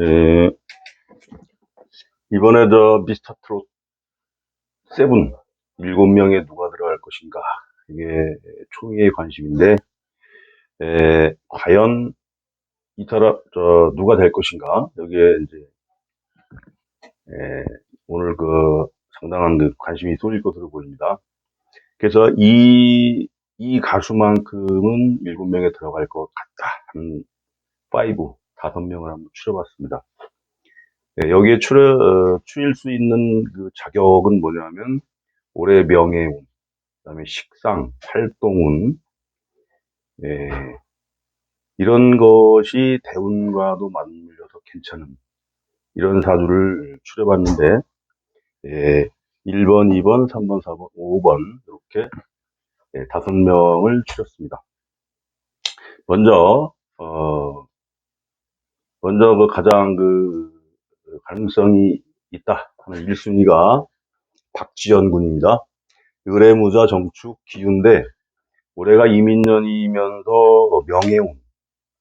예, 이번에 저 미스터 트롯 세븐 일곱 명에 누가 들어갈 것인가 이게 초미의 관심인데 에, 과연 이 사람 저 누가 될 것인가 여기에 이제 에, 오늘 그 상당한 그 관심이 쏠릴 것으로 보입니다. 그래서 이, 이 가수만큼은 일곱 명에 들어갈 것 같다. 한 파이브 다섯 명을 한번 추려봤습니다. 예, 여기에 추려, 어, 추릴 수 있는 그 자격은 뭐냐면, 올해 명예운, 그 다음에 식상, 활동운, 예, 이런 것이 대운과도 맞물려서 괜찮은 이런 사주를 추려봤는데, 예, 1번, 2번, 3번, 4번, 5번, 이렇게 예, 다섯 명을 추렸습니다. 먼저, 어, 먼저 그 가장 그 가능성이 있다 하는 1순위가 박지연 군입니다. 의뢰무자 정축 기운데 올해가 이민년이면서 명예운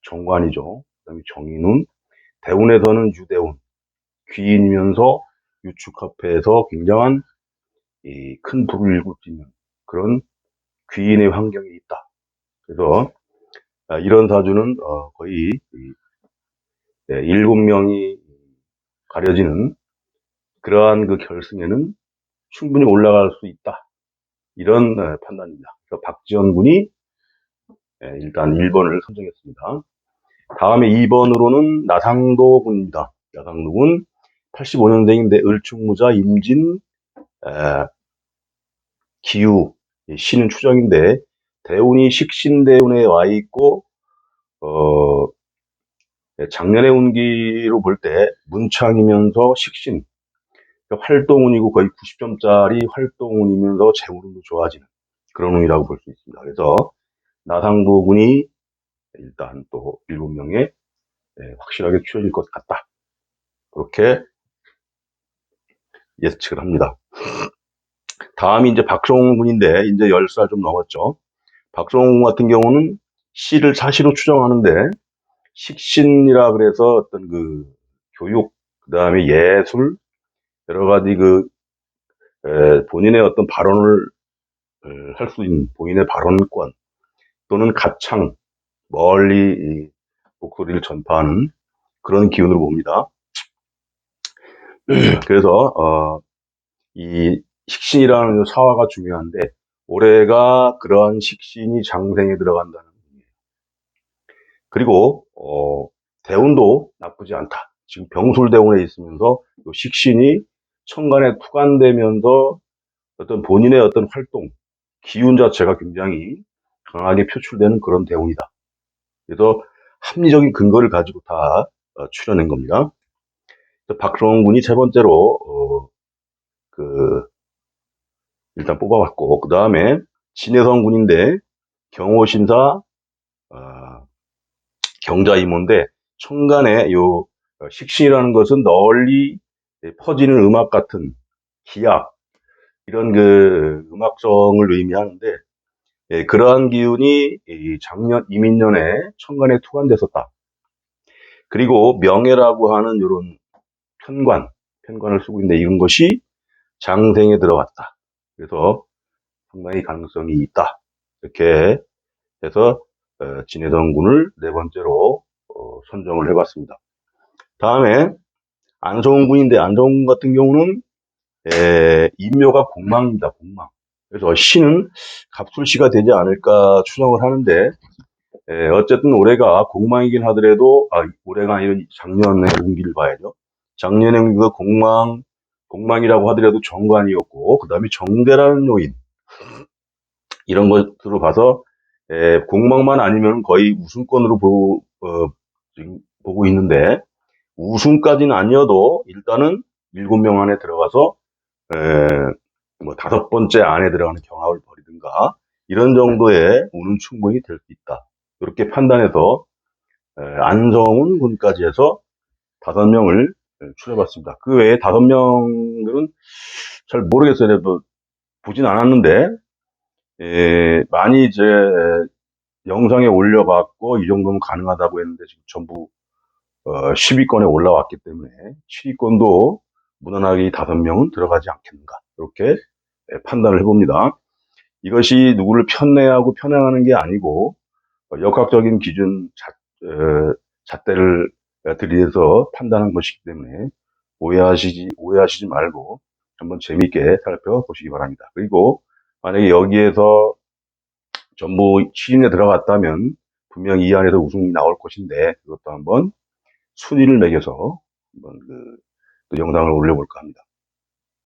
정관이죠. 그다음에 정인운 대운에서는 유대운 귀인이면서 유축합해서 굉장한 이큰 불을 일구 수 있는 그런 귀인의 환경이 있다. 그래서 아, 이런 사주는 어, 거의 일곱 명이 가려지는 그러한 그 결승에는 충분히 올라갈 수 있다. 이런 어, 판단입니다. 그래서 박지원 군이 예, 일단 1번을 선정했습니다. 다음에 2번으로는 나상도 군입니다. 나상도 군 85년생인데 을충무자 임진 에, 예, 신은 추정인데 대운이 식신대운에 와 있고 어, 예, 작년의 운기로 볼 때 문창이면서 식신 그러니까 활동운이고 거의 90점짜리 활동운이면서 재물운도 좋아지는 그런 운이라고 볼 수 있습니다. 그래서 나상도군이 일단 또 7명에 예, 확실하게 추려질 것 같다. 그렇게 예측을 합니다. 다음이 이제 박성훈 군인데 이제 10살 좀 넘었죠. 박성훈 같은 경우는 씨를 사시로 추정하는데 식신이라 그래서 어떤 그 교육, 그 다음에 예술, 여러 가지 그 에, 본인의 어떤 발언을 할 수 있는 본인의 발언권 또는 가창 멀리 이 목소리를 전파하는 그런 기운으로 봅니다. 그래서 어, 이 식신이라는 사화가 중요한데 올해가 그러한 식신이 장생에 들어간다는. 그리고 어, 대운도 나쁘지 않다. 지금 병술대운에 있으면서 요 식신이 천간에 투간되면서 어떤 본인의 어떤 활동, 기운 자체가 굉장히 강하게 표출되는 그런 대운이다. 그래서 합리적인 근거를 가지고 다 어, 추려낸 겁니다. 박성훈 군이 세 번째로 어, 그 일단 뽑아봤고 그 다음에 진해성 군인데 경호신사 어, 경자이모인데 천간에 요 식신이라는 것은 널리 퍼지는 음악 같은 기악 이런 그 음악성을 의미하는데 예, 그러한 기운이 작년 이민년에 천간에 투관됐었다. 그리고 명예라고 하는 이런 편관 편관을 쓰고 있는데 이런 것이 장생에 들어갔다. 그래서 상당히 가능성이 있다. 이렇게 해서 어, 진해성군을 네 번째로 어, 선정을 해봤습니다. 다음에 안성훈 군인데 안성훈 같은 경우는 에, 인묘가 공망입니다. 공망. 그래서 신은 갑술시가 되지 않을까 추정을 하는데 에, 어쨌든 올해가 공망이긴 하더라도 아, 올해가 아니라 작년의 운기를 봐야죠. 작년에 그 공망 공망이라고 하더라도 정관이었고 그 다음에 정대라는 요인 이런 것으로 봐서 에, 공망만 아니면 거의 우승권으로 보, 어, 지금 보고 있는데 우승까지는 아니어도 일단은 일곱 명 안에 들어가서 에, 뭐 다섯 번째 안에 들어가는 경합을 벌이든가 이런 정도의 운은 충분히 될 수 있다. 이렇게 판단해서 에, 안성훈 군까지 해서 다섯 명을 추려봤습니다. 그 외에 다섯 명들은 잘 모르겠어요. 뭐, 보진 않았는데 에, 많이 이제 영상에 올려봤고 이 정도면 가능하다고 했는데 지금 전부 어, 10위권에 올라왔기 때문에 7위권도 무난하게 다섯 명은 들어가지 않겠는가 이렇게 예, 판단을 해봅니다. 이것이 누구를 편애하고 편향하는 게 아니고 어, 역학적인 기준 자, 어, 잣대를 들이대서 판단한 것이기 때문에 오해하시지 오해하시지 말고 한번 재미있게 살펴보시기 바랍니다. 그리고 만약에 여기에서 전부 시즌에 들어갔다면 분명 이 안에서 우승이 나올 것인데 그것도 한번 순위를 매겨서 한번 그, 또 영상을 올려볼까 합니다.